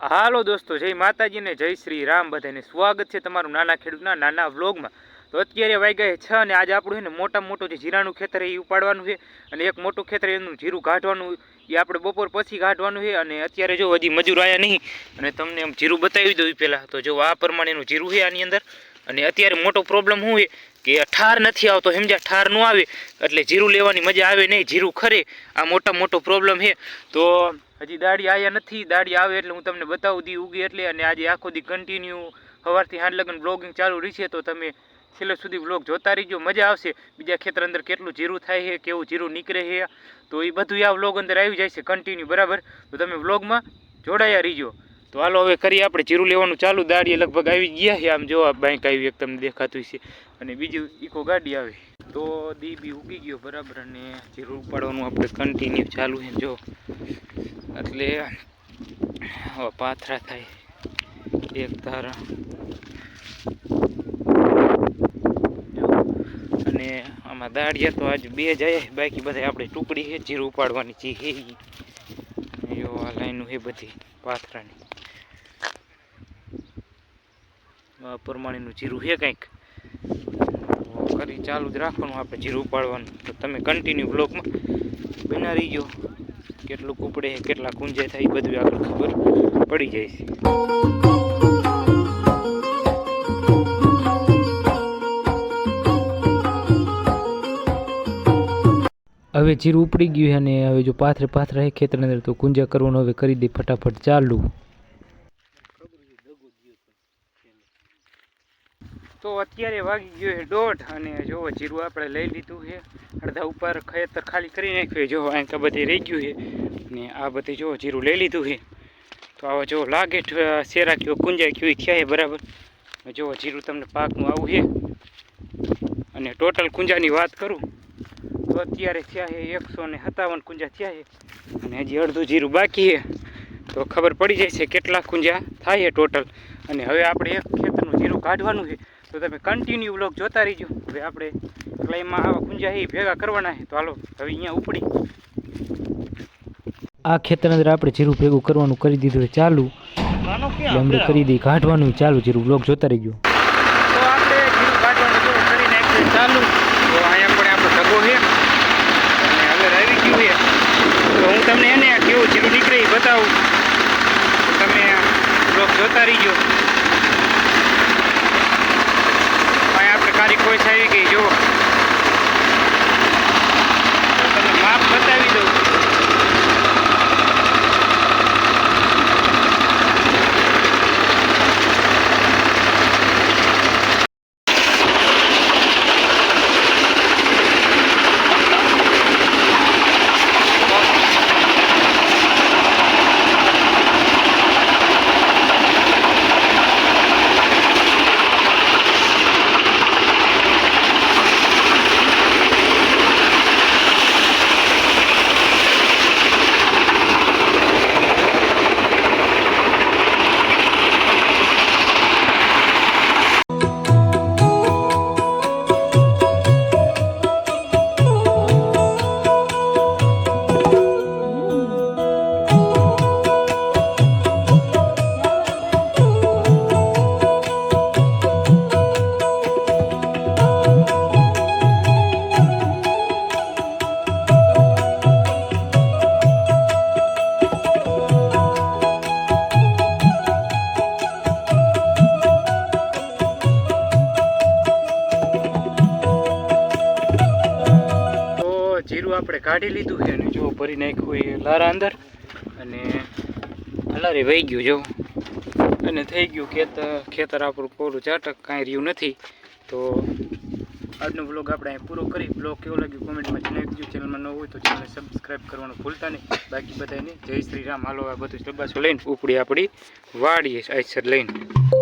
હાલો દોસ્તો, જય માતાજી ને જય શ્રી રામ. બધાને સ્વાગત છે તમારું નાના ખેડૂતના નાના વ્લોગમાં. તો અત્યારે વાગ્યા છે અને આજે આપણું છે ને મોટામાં મોટું જે જીરાનું ખેતર એ ઉપાડવાનું છે અને એક મોટું ખેતર એનું જીરું કાઢવાનું એ આપણે બપોર પછી કાઢવાનું છે અને અત્યારે જો હજી મજૂર આવ્યા નહીં અને તમને આમ જીરું બતાવી દઉં પહેલાં. તો જો આ પ્રમાણેનું જીરું છે આની અંદર અને અત્યારે મોટો પ્રોબ્લેમ શું છે? કે ઠાર નથી આવતો સમજ્યા ઠાર ન આવે, એટલે જીરું લેવાની મજા આવે નહીં, જીરું ખરે, આ મોટા મોટો પ્રોબ્લેમ છે. તો હજી દાડી આવ્યા નથી, દાડી આવે એટલે હું તમને બતાવું દી ઉગી એટલે, અને આજે આખો દી કન્ટિન્યુ સવારથી હાંડ લગ્ન બ્લોગિંગ ચાલુ રહેશે તો તમે છેલ્લે સુધી બ્લોગ જોતા રહીજો, મજા આવશે. બીજા ખેતર અંદર કેટલું જીરું થાય છે, કેવું જીરું નીકળે છે, તો એ બધું આ વ્લોગ અંદર આવી જાય છે કન્ટિન્યુ બરાબર? તો તમે વ્લોગમાં જોડાયા રહીજો. તો હાલો, હવે કરીએ આપણે જીરું લેવાનું ચાલુ. દાડીએ લગભગ આવી ગયા છે, આમ જો આ બાઈક આવી એક તમને દેખાતું છે અને બીજું ઇકો ગાડી આવે. તો દી બી ઉગી ગયો બરાબર અને જીરું ઉપાડવાનું આપણે કન્ટિન્યુ ચાલુ છે, જો. એટલે પાથરા થાય. એક ધારા અને આમાં દાડિયા તો આજ બે જાય બાકી બધા આપણે ટુકડી છે, જીરું ઉપાડવાની છે, હે. જો આ લાઈનું હે બધી, પાથરાની. પ્રમાણેનું જીરું છે કંઈક. કરી ચાલુ જ રાખવાનું, આપણે જીરું ઉપાડવાનું. તો તમે કન્ટિન્યુ બ્લોકમાં બના રહીજો. કેટલું કૂપડે, કેટલા કુંજે થાય એ બધું આગળ ખબર પડી જાય છે. હવે જીરું ઉપડી ગયું અને હવે જો પાથરે પાથરા ખેતરની ખેતર અંદર તો કુંજા કરવાનું, હવે કરી દે ફટાફટ ચાલુ. તો અત્યારે વાગી ગયો છે દોઢ અને જો જીરું આપણે લઈ લીધું છે. અડધા ઉપર ખેતર ખાલી કરી નાખ્યું છે. જો તો બધી રહી ગયું છે. ને આ બધી જો જીરું લઈ લીધું છે. તો આવા જો લાગે શેરા કયો કુંજા કયો થયા છે બરાબર. જો જીરું તમને પાકનું આવું છે. અને ટોટલ કુંજાની વાત કરું, તો અત્યારે થયા છે એકસો ને સત્તાવન કુંજા થયા છે. અને હજી અડધું જીરું બાકી છે. તો ખબર પડી જાય છે કેટલા કુંજા થાય છે ટોટલ. અને હવે આપણે એક ખેતરનું જીરું કાઢવાનું છે. તો તમે કન્ટિન્યુ બ્લોક જોતા રહીજો. હવે આપણે એટલે એમાં આવા કુંજા છે ભેગા કરવાના છે તો હાલો હવે અહીંયા ઉપડી. આ ખેતર અંદર આપણે જીરું ભેગું કરવાનું કરી દીધું છે ચાલુ. અમે કરી દઈ કાઢવાનું ચાલુ જીરું બ્લોક જોતા રહી ગયો તો આપણે જીરું કાઢવાનું કરી નાખ્યું ચાલુ. તો અહીંયા પણ આપણો ઢગો છે. અને હવે આવી ગયું છે. તો હું તમને એને કેવું જીરું નીકળે એ બતાવું. તમે બ્લોક જોતા રહીજો અહીંયા કોઈ આવી ગઈ જો જીરું આપણે કાઢી લીધું છે અને જો ભરી નાખ્યું એ લારા અંદર. અને હલારે વહી ગયું જો. અને થઈ ગયું ખેતર ખેતર આપણું કોરું ચાટક, કાંઈ રહ્યું નથી. તો આજનો બ્લોગ આપણે અહીં પૂરો કરી. બ્લોગ કેવો લાગ્યો કોમેન્ટમાં જણાવી ચેનલમાં ન હોય તો ચેનલને સબસ્ક્રાઈબ કરવાનું ભૂલતા નહીં. બાકી બધાને જય શ્રી રામ. હાલો, આ બધું ડબ્બાસો લઈને ઉપડી આપણી વાડીએ આઈસર લઈને.